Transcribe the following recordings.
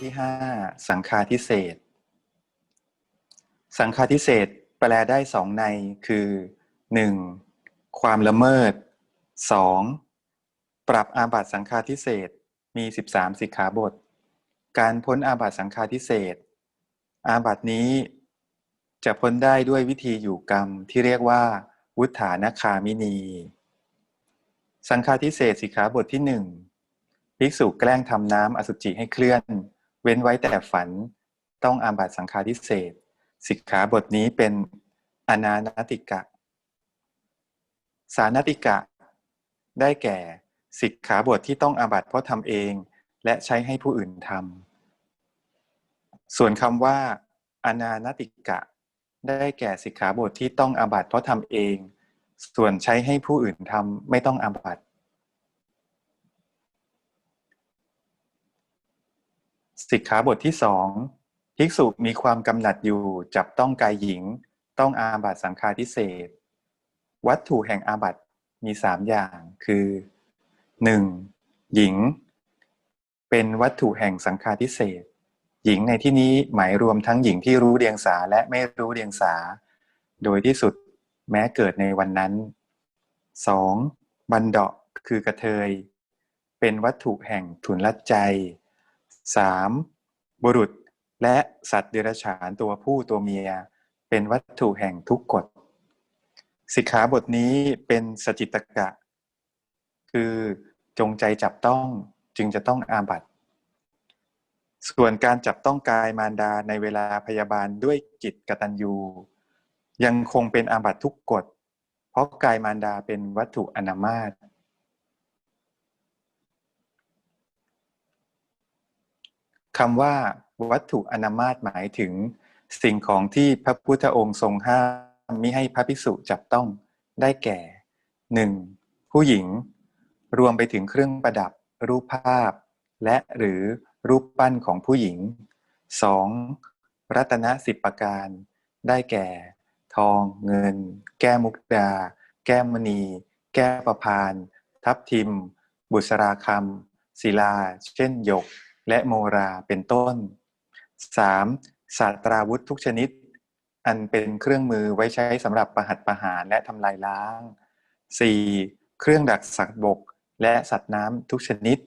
ที่ห้าสังฆาทิเศษ สังฆาทิเศษแปลได้สองในคือหนึ่งความละเมิดสองปรับอาบัตสังฆาทิเศษมีสิบสามสิกขาบท การพ้นอาบัตสังฆาทิเศษ อาบัตินี้จะพ้นได้ด้วยวิธีอยู่กรรมที่เรียกว่า วุฒานคามินี สังฆาทิเศษสิกขาบทที่หนึ่งภิกษุแกล้งทำน้ำอสุจิให้เคลื่อน เว้นไว้แต่ฝันต้องอาบัตสังฆาทิเศษสิกขาบทนี้เป็นอนานติกะ สานติกะ ได้แก่สิกขาบทที่ต้องอาบัตเพราะทำเองและใช้ให้ผู้อื่นทำส่วนคำว่าอนานติกะ ได้แก่สิกขาบทที่ต้องอาบัตเพราะทำเอง ส่วนใช้ให้ผู้อื่นทำไม่ต้องอาบัต สิกขาบทที่สองภิกษุมีความกำหนัดอยู่จับต้องกายหญิง ต้องอาบัตสังฆาทิเศษ วัตถุแห่งอาบัตมีสามอย่างคือหนึ่งหญิง เป็นวัตถุแห่งสังฆาทิเศษ หญิงในที่นี้หมายรวมทั้งหญิงที่รู้เดียงสาและไม่รู้เดียงสา โดยที่สุดแม้เกิดในวันนั้น 2. บันเดาะคือกระเทย เป็นวัตถุแห่งทุนลัดใจ 3. บุรุษและสัตว์เดรัจฉานตัวผู้ตัวเมีย เป็นวัตถุแห่งทุกกฎสิกขาบทนี้เป็นสจิตกะ คือจงใจจับต้องจึงจะต้องอาบัตส่วนการจับต้องกายมารดาในเวลาพยาบาลด้วยจิตกตัญญู ยังคงเป็นอาบัตทุกกฎ เพราะกายมารดาเป็นวัตถุอนามาต คำว่าวัตถุอนามาตหมายถึง สิ่งของที่พระพุทธองค์ทรงห้ามมิให้พระภิกษุจับต้องได้แก่ 1. ผู้หญิง รวมไปถึงเครื่องประดับ รูปภาพ และหรือรูปปั้นของผู้หญิง 2. รัตนสิบประการ ได้แก่ ทอง เงิน แก้มุกดา แก้มณี แก้ประพาน ทับทิม บุษราคำศิลา เช่นหยก และโมราเป็นต้น 3. ศาสตราวุธทุกชนิด อันเป็นเครื่องมือไว้ใช้สำหรับประหัตประหารและทำลายล้าง 4. เครื่องดักสัตว์บกและสัตว์น้ำทุกชนิด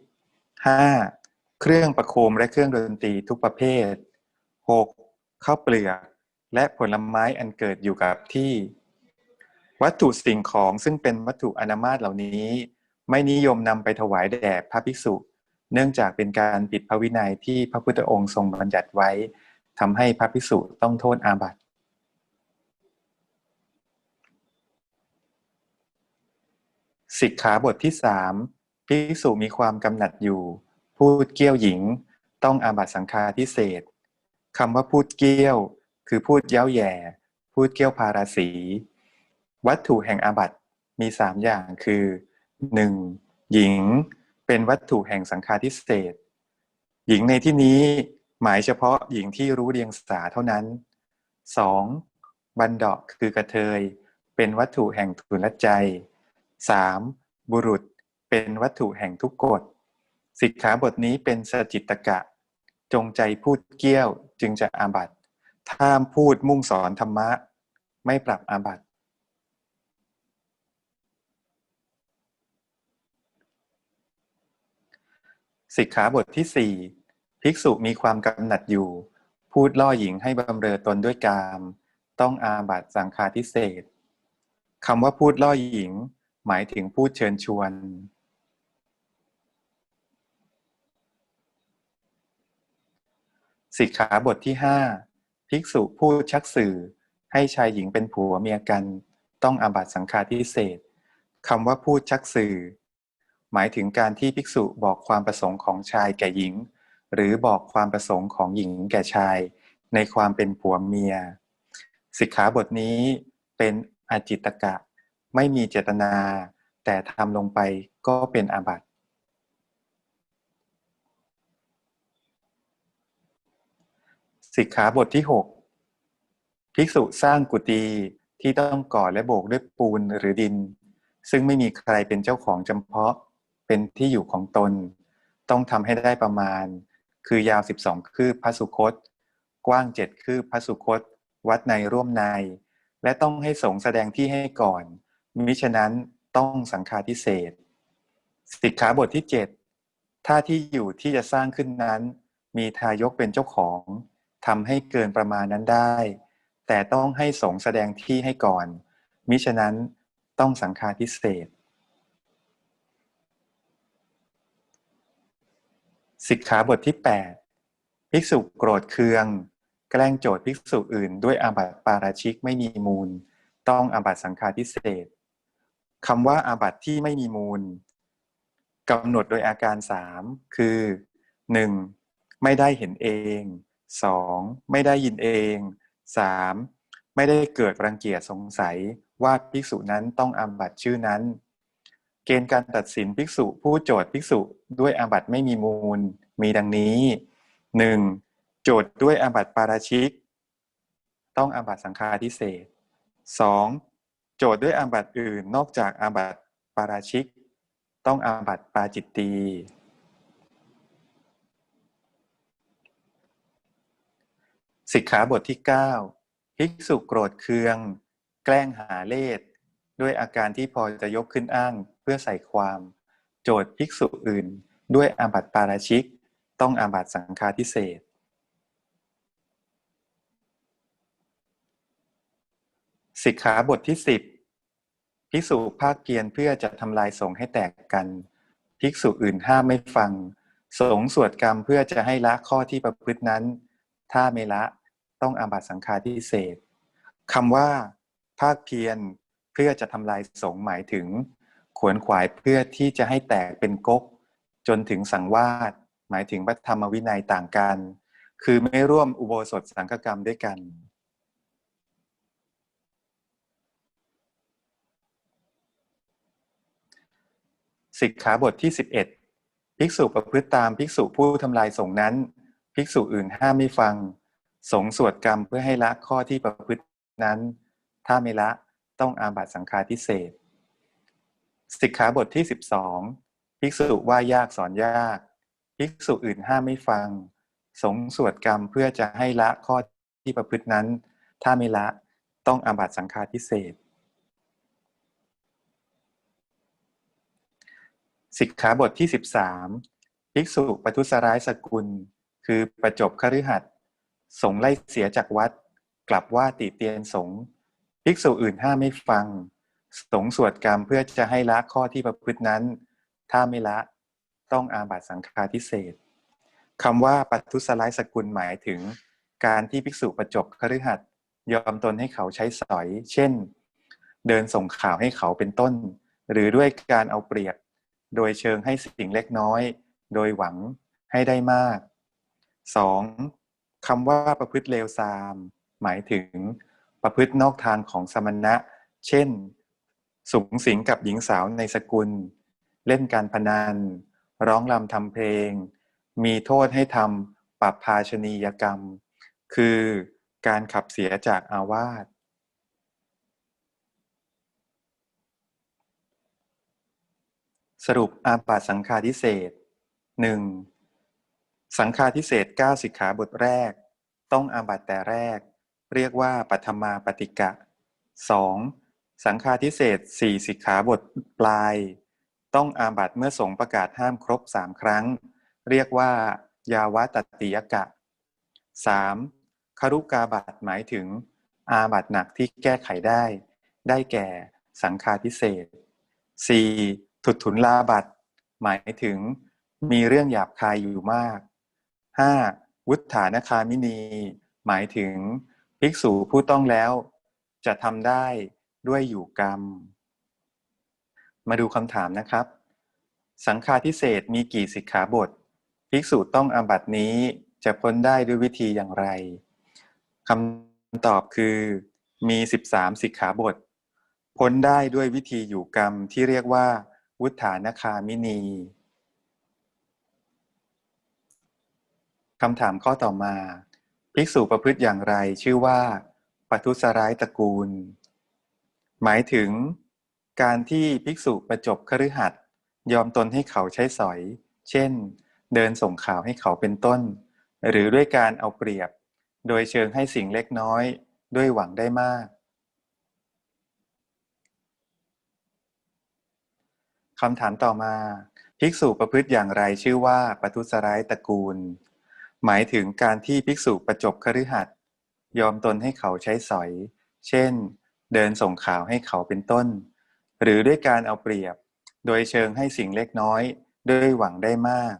5. เครื่องประโคมและเครื่องดนตรีทุกประเภท 6. ข้าวเปลือกและผลไม้อันเกิดอยู่กับที่ วัตถุสิ่งของซึ่งเป็นวัตถุอนามาตเหล่านี้ ไม่นิยมนำไปถวายแด่พระภิกษุ เนื่องจากเป็นการปิดพระวินัยที่พระพุทธองค์ทรงบัญญัติไว้ทำให้พระภิกษุต้องโทษอาบัติสิกขาบทที่สามภิกษุมีความกำหนัดอยู่ พูดเกี้ยวหญิง ต้องอาบัตสังฆาทิเศษคำว่าพูดเกี้ยว คือพูดเย้าแย่ พูดเกี้ยวพาราสี วัตถุแห่งอาบัตมีสามอย่างคือหนึ่งหญิง เป็นวัตถุแห่งสังฆาทิเศษ หญิงในที่นี้หมายเฉพาะหญิงที่รู้เรียงสาเท่านั้นสองบันดาะคือกระเทย เป็นวัตถุแห่งทุนละใจ 3. บุรุษเป็นวัตถุแห่งทุกกฎสิกขาบทนี้เป็นสจิตกะ จงใจพูดเกี้ยวจึงจะอาบัตถ้าพูดมุ่งสอนธรรมะ ไม่ปรับอาบัต สิกขาบทที่สี่ภิกษุมีความกำหนัดอยู่ พูดล่อหญิงให้บำเรอตนด้วยกาม ต้องอาบัตสังฆาทิเศษคำว่าพูดล่อหญิง หมายถึงพูดเชิญชวน สิกขาบทที่ห้าภิกษุพูดชักสื่อให้ชายหญิงเป็นผัวเมียกัน ต้องอาบัตสังฆาทิเศษคำว่าพูดชักสื่อ หมายถึงการที่ภิกษุบอกความประสงค์ของชายแก่หญิง หรือบอกความประสงค์ของหญิงแก่ชาย ในความเป็นผัวเมีย สิกขาบทนี้เป็นอจิตกะ ไม่มีเจตนา แต่ทำลงไปก็เป็นอาบัติสิกขาบทที่ 6 ภิกษุสร้างกุฏิที่ต้องก่อและโบกด้วยปูนหรือดิน ซึ่งไม่มีใครเป็นเจ้าของจำเพาะ เป็นที่อยู่ของตน ต้องทำให้ได้ประมาณ คือยาว 12 คืบพระสุคต กว้าง7คืบพระสุคต วัดในร่วมใน และต้องให้สงแสดงที่ให้ก่อน มิฉะนั้นต้องสังฆาทิเศษสิกขาบทที่ 7 ถ้าที่อยู่ที่จะสร้างขึ้นนั้น มีทายกเป็นเจ้าของทำให้เกินประมาณนั้นได้ แต่ต้องให้สงแสดงที่ให้ก่อน มิฉะนั้นต้องสังฆาทิเศษ สิกขาบทที่ 8 ภิกษุโกรธเคือง แกล้งโจทย์ภิกษุอื่น ด้วยอาบัติปาราชิกไม่มีมูล ต้องอาบัติสังฆาทิเศษคำว่าอาบัติที่ไม่มีมูลกำหนดโดยอาการสามคือ 1. ไม่ได้เห็นเอง 2. ไม่ได้ยินเอง 3. ไม่ได้เกิดรังเกียจสงสัยว่าภิกษุนั้นต้องอาบัติชื่อนั้น เกณฑ์การตัดสินภิกษุผู้โจทย์ภิกษุด้วยอาบัติไม่มีมูล มีดังนี้ 1. โจทย์ด้วยอาบัติปาราชิก ต้องอาบัติสังฆาทิเศษ 2. โจทย์ด้วยอาบัติอื่นนอกจากอาบัติปาราชิก ต้องอาบัติปาจิตตีสิกขาบทที่ 9 ภิกษุโกรธเคือง แกล้งหาเลสด้วยอาการที่พอจะยกขึ้นอ้าง พื่อใส่ความ โจทย์ภิกษุอื่น ด้วยอาบัติปาราชิก ต้องอาบัติสังฆาทิเศษสิกขาบทที่ 10 ภิกษุภาคเพียรเพื่อจะทำลายสงฆ์ให้แตกกัน ภิกษุอื่นห้ามไม่ฟัง สงฆ์สวดกรรมเพื่อจะให้ละข้อที่ประพฤตินั้น ถ้าไม่ละต้องอาบัติสังฆาทิเศษคำว่า ภาคเพียรเพื่อจะทำลายสงฆ์หมายถึง ขวนขวายเพื่อที่จะให้แตกเป็นก๊กจนถึงสังวาสหมายถึงวัธรรมวินัยต่างกัน คือไม่ร่วมอุโบสถสังฆกรรมด้วยกัน สิกขาบทที่ 11 ภิกษุประพฤติตามภิกษุผู้ทำลายสงนั้น ภิกษุอื่นห้ามไม่ฟัง สงสวดกรรมเพื่อให้ละข้อที่ประพฤตินั้น ถ้าไม่ละต้องอาบัตสังฆาทิเศษ สิกขาบทที่ 12 ภิกษุว่ายากสอนยาก ภิกษุอื่นห้ามไม่ฟัง สงสวดกรรมเพื่อจะให้ละข้อที่ประพฤตินั้น ถ้าไม่ละต้องอาบัตสังฆาทิเศษสิกขาบทที่ 13 ภิกษุปทุสร้ายสกุล คือประจบคฤหัสสงไล่เสียจากวัด กลับว่าติเตียนสง ภิกษุอื่นห้ามไม่ฟัง สงสวดกรรมเพื่อจะให้ละข้อที่ประพฤตินั้น ถ้าไม่ละต้องอาบัตสังฆาทิเศษคำว่าปัทุสร้ายสกุลหมายถึง การที่ภิกษุประจบคฤหัสยอมตนให้เขาใช้สอย เช่น เดินส่งข่าวให้เขาเป็นต้น หรือด้วยการเอาเปรียบ โดยเชิงให้สิ่งเล็กน้อย โดยหวังให้ได้มาก 2. คำว่าประพฤติเลวทราม หมายถึงประพฤตินอกทางของสมณะ เช่น สุงสิงกับหญิงสาวในสกุล เล่นการพนัน ร้องรำทำเพลง มีโทษให้ทำปรับภาชนียกรรม คือการขับเสียจากอาวาสสรุปอาปาสังฆาทิเศษหนึ่งสังฆาทิเศษเก้าสิกขาบทแรก ต้องอาบัตแต่แรก เรียกว่าปัทมาปฏิกะสอง สังฆาทิเศษสี่สิกขาบทปลาย ต้องอาบัตเมื่อสงประกาศห้ามครบสามครั้ง เรียกว่ายาวตติยกะสามคารุกาบัตหมายถึง อาบัตหนักที่แก้ไขได้ ได้แก่สังฆาทิเศษสี่ถุดถุนลาบัตหมายถึง มีเรื่องหยาบคายอยู่มาก 5. วุฒานคามินี หมายถึง ภิกษุผู้ต้องแล้ว จะทำได้ ด้วยอยู่กรรม มาดูคำถามนะครับ สังฆาทิเศษมีกี่สิกขาบท ภิกษุต้องอาบัตินี้จะพ้นได้ด้วยวิธีอย่างไรคำตอบคือมี 13 สิกขาบท พ้นได้ด้วยวิธีอยู่กรรมที่เรียกว่า วุฒานคามินีคำถามข้อต่อมา ภิกษุประพฤติอย่างไรชื่อว่าปทุสร้ายตระกูล หมายถึง การที่ภิกษุประจบคฤหัสถ์ยอมตนให้เขาใช้สอย เช่น เดินส่งข่าวให้เขาเป็นต้น หรือด้วยการเอาเปรียบ โดยเชิงให้สิ่งเล็กน้อย ด้วยหวังได้มากคำถามต่อมา ภิกษุประพฤติอย่างไรชื่อว่าปทุสร้ายตระกูล หมายถึงการที่ภิกษุประจบคฤหัสถ์ยอมตนให้เขาใช้สอย เช่น เดินส่งข่าวให้เขาเป็นต้น หรือด้วยการเอาเปรียบ โดยเชิงให้สิ่งเล็กน้อยด้วยหวังได้มาก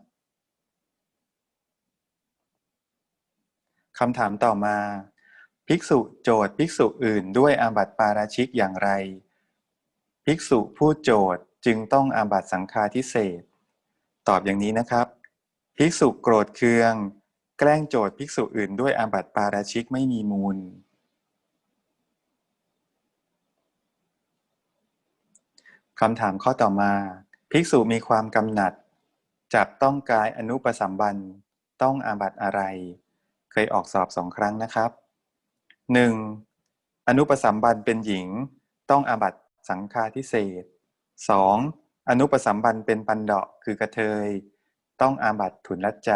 คำถามต่อมา ภิกษุโจทย์ภิกษุอื่นด้วยอาบัติปาราชิกอย่างไร ภิกษุผู้โจทย์จึงต้องอาบัติสังฆาทิเศษตอบอย่างนี้นะครับ ภิกษุโกรธเคือง แกล้งโจทย์ภิกษุอื่นด้วยอาบัติปาราชิกไม่มีมูล คำถามข้อต่อมา ภิกษุมีความกำหนัด จับต้องกายอนุปสัมบันต้องอาบัตอะไร เคยออกสอบสองครั้งนะครับ 1. อนุปสัมบันเป็นหญิง ต้องอาบัตสังฆาทิเศษ 2. อนุปสัมบันเป็นปันเดาะคือกระเทย ต้องอาบัติทุนลัดใจ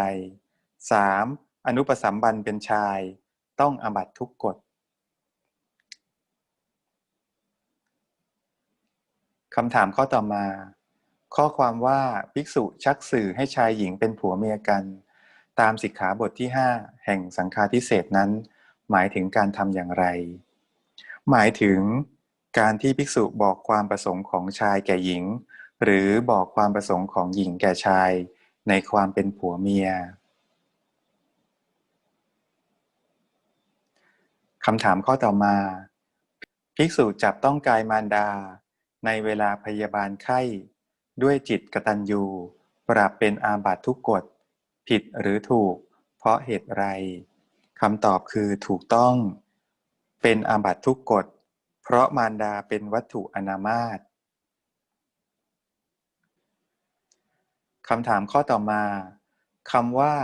3. อนุปสัมบันเป็นชาย ต้องอาบัตทุกกฎ คำถามข้อต่อมา ข้อความว่าภิกษุชักสื่อให้ชายหญิงเป็นผัวเมียกัน ตามสิกขาบทที่ 5 แห่งสังฆาทิเศษนั้น หมายถึงการทำอย่างไร หมายถึงการที่ภิกษุบอกความประสงค์ของชายแก่หญิง หรือบอกความประสงค์ของหญิงแก่ชาย ในความเป็นผัวเมียคำถามข้อต่อมา ภิกษุจับต้องกายมารดา ในเวลาพยาบาลไข้ ด้วยจิตกตัญญูปรับเป็นอาบัตทุกกฎ ผิดหรือถูก เพราะเหตุไรคำตอบคือถูกต้อง เป็นอาบัตทุกกฎ เพราะมารดาเป็นวัตถุอนามาตคำถามข้อต่อมาคำว่า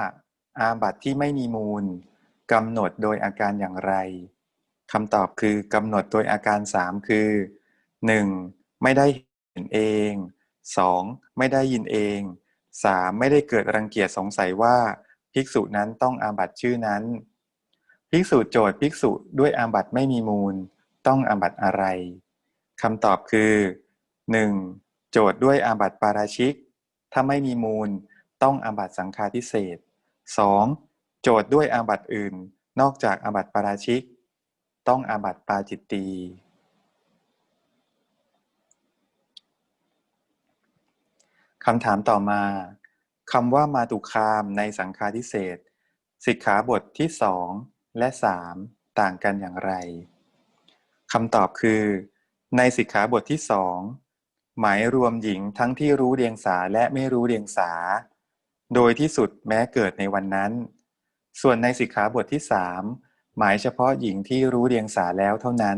อาบัตที่ไม่มีมูลกำหนดโดยอาการอย่างไรคำตอบคือกำหนดโดยอาการสามคือ 1. ไม่ได้เห็นเอง 2. ไม่ได้ยินเอง 3. ไม่ได้เกิดรังเกียจสงสัยว่าภิกษุนั้นต้องอาบัตชื่อนั้น ภิกษุโจทย์ภิกษุด้วยอาบัตไม่มีมูล ต้องอาบัตอะไรคำตอบคือ 1. โจทย์ด้วยอาบัตปาราชิก ถ้าไม่มีมูล ต้องอาบัตสังฆาทิเศษ 2. โจทย์ด้วยอาบัตอื่น นอกจากอาบัตปาราชิก ต้องอาบัตปาจิตตี คำถามต่อมาคำว่ามาตุคามในสังฆาทิเศษสิกขาบทที่สองและสามต่างกันอย่างไรคำตอบคือ ในสิกขาบทที่สองหมายรวมหญิงทั้งที่รู้เรียงสาและไม่รู้เรียงสา โดยที่สุดแม้เกิดในวันนั้น ส่วนในสิกขาบทที่สามหมายเฉพาะหญิงที่รู้เรียงสาแล้วเท่านั้น